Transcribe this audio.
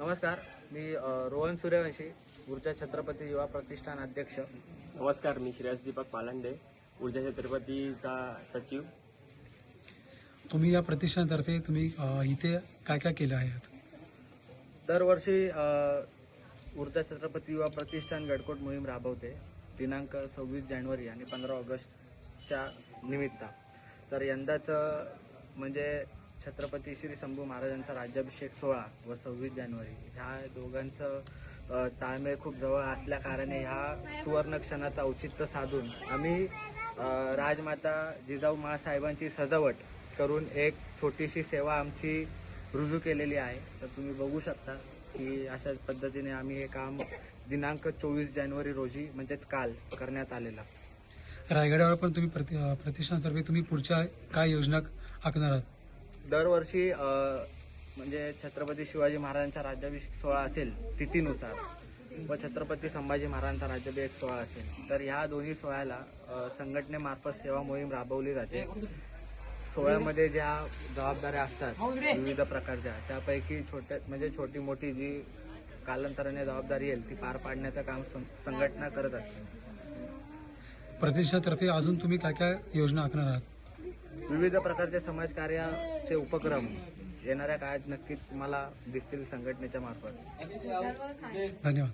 नमस्कार मी रोहन सूर्यवंशी ऊर्जा छत्रपती युवा प्रतिष्ठान अध्यक्ष. नमस्कार मी श्रेयस दीपक पालांडे ऊर्जा छत्रपतीचा सचिव. तुम्ही या प्रतिष्ठानातर्फे तुम्ही अ, इथे काय काय केलं आहे? दरवर्षी अ, ऊर्जा छत्रपती युवा प्रतिष्ठान गडकोट मोहीम राबवते. दिनांक सव्वीस जानेवारी आणि पंधरा ऑगस्टच्या निमित्त. तर यंदाचं म्हणजे छत्रपती श्री शंभू महाराजांचा राज्याभिषेक सोहळा व सव्वीस जानेवारी. ह्या दोघांचं ताळमेळ खूप जवळ असल्या कारणे ह्या सुवर्ण क्षणाचं औचित्य साधून आम्ही राजमाता जिजाऊ महासाहेबांची सजावट करून एक छोटीशी सेवा आमची रुजू केलेली आहे. तर तुम्ही बघू शकता की अशाच पद्धतीने आम्ही हे काम दिनांक चोवीस जानेवारी रोजी म्हणजेच काल करण्यात आलेलं. रायगडावर पण तुम्ही प्रति अ, तुम्ही पुढच्या काय योजना आखणार आहात? दरवर्षी म्हणजे छत्रपती शिवाजी महाराजांचा राज्याभिषेक सोहळा असेल तिथीनुसार व छत्रपती संभाजी महाराजांचा राज्याभिषेक सोहळा असेल तर ह्या दोन्ही सोहळ्याला संघटनेमार्फत सेवा मोहीम राबवली जाते. सोहळ्यामध्ये ज्या जबाबदाऱ्या असतात विविध प्रकारच्या त्यापैकी छोट्या म्हणजे छोटी मोठी जी कालांतराने जबाबदारी येईल ती पार पाडण्याचं काम सं- संघटना करत असते. प्रदेशातर्फे अजून तुम्ही काय काय योजना आखणार आहात? विविध प्रकारचे समाजकार्याचे उपक्रम येणाऱ्या काळात नक्कीच तुम्हाला दिसतील संघटनेच्या मार्फत. धन्यवाद.